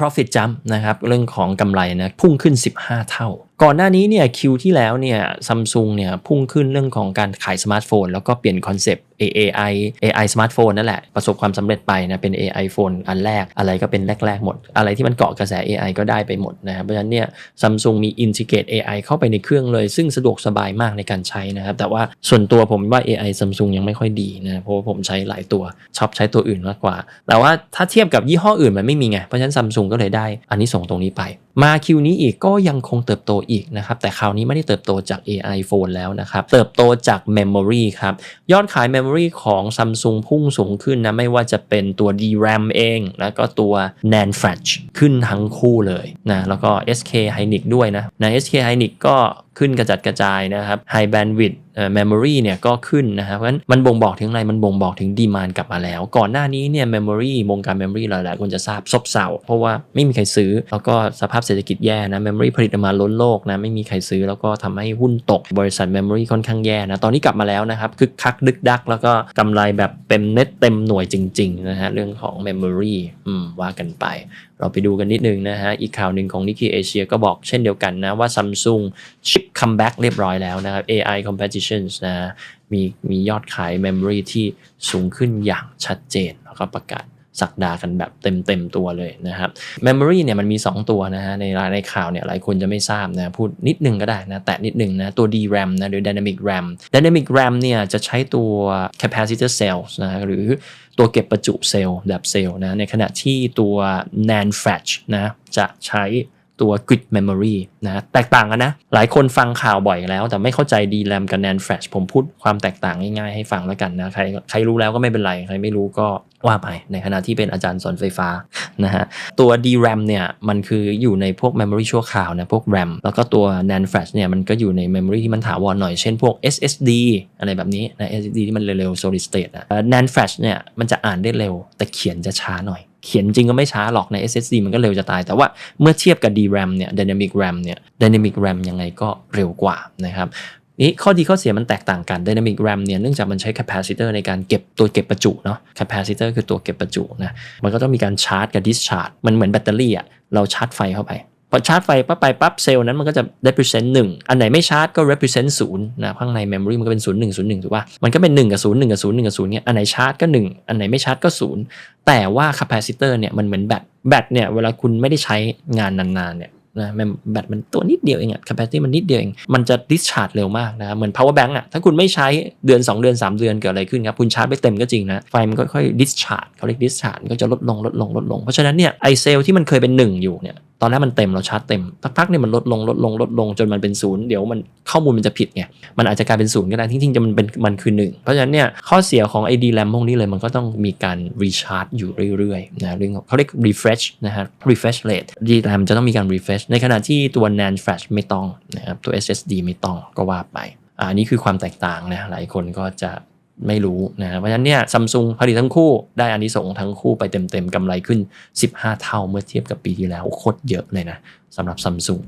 profit jump นะครับเรื่องของกำไรนะพุ่งขึ้น 15 เท่า ก่อนหน้านี้เนี่ยคิวที่แล้วเนี่ยซัมซุงเนี่ยพุ่งขึ้นเรื่องของการขายสมาร์ทโฟน แล้วก็เปลี่ยนคอนเซปต์ AI AI สมาร์ทโฟนนั่นแหละ ประสบความสำเร็จไปนะ เป็น AI โฟนอันแรกอะไรก็เป็นแรก ๆ หมด อะไรที่มันเกาะกระแส AI ก็ได้ไปหมดนะครับเพราะฉะนั้นเนี่ยซัมซุงมีอินทิเกต AI เข้าไปในเครื่องเลย ซึ่งสะดวกสบายมากในการใช้นะครับ แต่ว่าส่วนตัวผมว่า AI ซัมซุงยังไม่ค่อยดีนะเพราะว่าผมใช้หลายตัวชอบใช้ตัวอื่นมากกว่า แต่ว่าถ้าเทียบกับยี่ห้ออื่นมันไม่มีไงเพราะฉะนั้นซัมซุงก็เลยได้อันนี้ส่งตรงนี้ไปมาคิวนี้อีกก็ยังคงเติบโตอีกนะครับ แต่คราวนี้ไม่ได้เติบโตจาก AI phone แล้วนะครับ เติบโตจาก Memory ครับ ยอดขาย Memory ของ Samsung พุ่งสูงขึ้นนะ ไม่ว่าจะเป็นตัว DRAM เอง แล้วก็ตัว NAND Flash ขึ้นทั้งคู่เลยนะ แล้วก็ SK Hynix ด้วยนะนะ SK Hynix ก็ ขึ้นกระจัดกระจายนะครับ High Bandwidth Memory เนี่ยก็ขึ้นนะครับเพราะฉะนั้นมันบ่งบอกถึงอะไรมันบ่งบอกถึงดีมานกลับมาแล้ว ก่อนหน้านี้เนี่ย Memory วงการ Memory หลายๆคนจะทราบซบเซาเพราะว่าไม่มีใครซื้อ แล้วก็สภาพเศรษฐกิจแย่นะ Memory ผลิตออกมาล้นโลกนะไม่มีใครซื้อแล้วก็ทำให้หุ้นตกบริษัท Memory ค่อนข้างแย่นะตอนนี้กลับมาแล้วนะครับคึกคักดึกดัก แล้วก็กำไรแบบเต็มเน็ตเต็มหน่วยจริงๆนะฮะเรื่องของ Memory อืมว่ากันไป เราไปดูกันนิดนึงนะฮะ อีกข่าวหนึ่งของ Nikkei Asia ก็บอกเช่นเดียวกันนะว่า Samsung ชิปคัมแบ็กเรียบร้อยแล้วนะครับ AI competitions นะฮะมีมียอดขาย Memory ที่สูงขึ้นอย่างชัดเจนแล้วก็ประกาศ สักดากันแบบเต็มเต็มๆตัวเลยนะครับ Memory เนี่ยมันมี 2 ตัวนะฮะในในข่าวเนี่ยหลายคนจะไม่ทราบนะพูดนิดนึงก็ได้นะแต่นิดนึงนะตัว DRAM นะหรือ Dynamic RAM Dynamic RAM เนี่ยจะใช้ตัว capacitor cells นะหรือตัวเก็บประจุเซลล์แบบเซลล์นะในขณะที่ตัว NAND flash นะจะใช้ ตัว grid memory นะแตกต่างกันนะ หลายคนฟังข่าวบ่อยแล้ว แต่ไม่เข้าใจ DRAM กับ NAND flash ผมพูดความแตกต่างง่ายๆให้ฟังแล้วกันนะ ใครใครรู้แล้วก็ไม่เป็นไร ใครไม่รู้ก็ว่าไป ในขณะที่เป็นอาจารย์สอนไฟฟ้านะฮะตัว DRAM เนี่ยมันคืออยู่ในพวก memory ชั่วคราวนะพวก RAM แล้วก็ตัว NAND flash เนี่ยมันก็อยู่ใน memory ที่มันถาวรหน่อยเช่นพวก SSD อะไรแบบนี้นะ SSD ที่มันเร็วๆ solid state อะ NAND flash เนี่ยมันจะอ่านได้เร็ว แต่เขียนจะช้าหน่อย เขียนจริงก็ไม่ช้าหรอกใน SSD มันก็เร็วจะตาย แต่ว่าเมื่อเทียบกับ DRAM เนี่ย Dynamic RAM เนี่ย Dynamic RAM ยังไงก็เร็วกว่านะครับนี่ข้อดีข้อเสียมันแตกต่างกัน Dynamic RAM เนี่ยเนื่องจากมันใช้ capacitor ในการเก็บตัวเก็บประจุเนาะ capacitor คือตัวเก็บประจุนะมันก็ต้องมีการชาร์จกับ discharge มันเหมือนแบตเตอรี่อะเราชาร์จไฟเข้าไป พอชาร์จไฟปั๊บไปปั๊บเซลล์นั้นมันก็จะ represent 1 อันไหนไม่ชาร์จก็ represent 0นะข้างใน memory มันก็เป็น 0 1 0 1ถูกป่ะมันก็เป็น 1 กับ 0 1 กับ 0 1 กับ0เนี่ยอันไหนชาร์จก็ 1 อันไหนไม่ชาร์จก็ 0 แต่ว่า capacitor เนี่ยมันเหมือนแบตแบตเนี่ยเวลาคุณไม่ได้ใช้งานนานๆเนี่ยนะแบตมันตัวนิดเดียวเองอะ capacity มันนิดเดียวเอง มันจะ discharge เร็วมากนะ เหมือน power bank อะถ้าคุณไม่ใช้เดือน 2 เดือน 3 เดือนเกิดอะไรขึ้นครับ คุณชาร์จไปเต็มก็จริงนะ ไฟมันก็ค่อย discharge เขาเรียก discharge ก็จะลดลงลดลงลดลง เพราะฉะนั้นเนี่ยไอเซลล์ที่มันเคยเป็น 1 อยู่เนี่ย ตอนแรกมันเต็มเราชาร์จเต็มพักๆเนี่ยมันลดลงลดลงลดลงจนมันเป็นศูนย์เดี๋ยวมันข้อมูลมันจะผิดไงมันอาจจะกลายเป็นศูนย์ก็ได้ที่จริงๆจะมันเป็นมันคือหนึ่งเพราะฉะนั้นเนี่ยข้อเสียของไอดีแรมพวกนี้เลยมันก็ต้องมีการรีชาร์จอยู่เรื่อยๆนะเรื่องของเขาเรียก refresh นะฮะ refresh rate ดีแรมจะต้องมีการ refresh ในขณะที่ตัว NAND flash ไม่ต้องนะครับตัว SSD ไม่ต้องก็ว่าไปอันนี้คือความแตกต่างนะหลายคนก็จะ ไม่รู้นะเพราะฉะนั้นเนี่ยซัมซุงผลิตทั้งคู่ได้อันนี้ส่งส์ทั้งคู่ไปเต็มๆกำไรขึ้น 15 เท่าเมื่อเทียบกับปีที่แล้วโคตรเยอะเลยนะสำหรับซัมซุง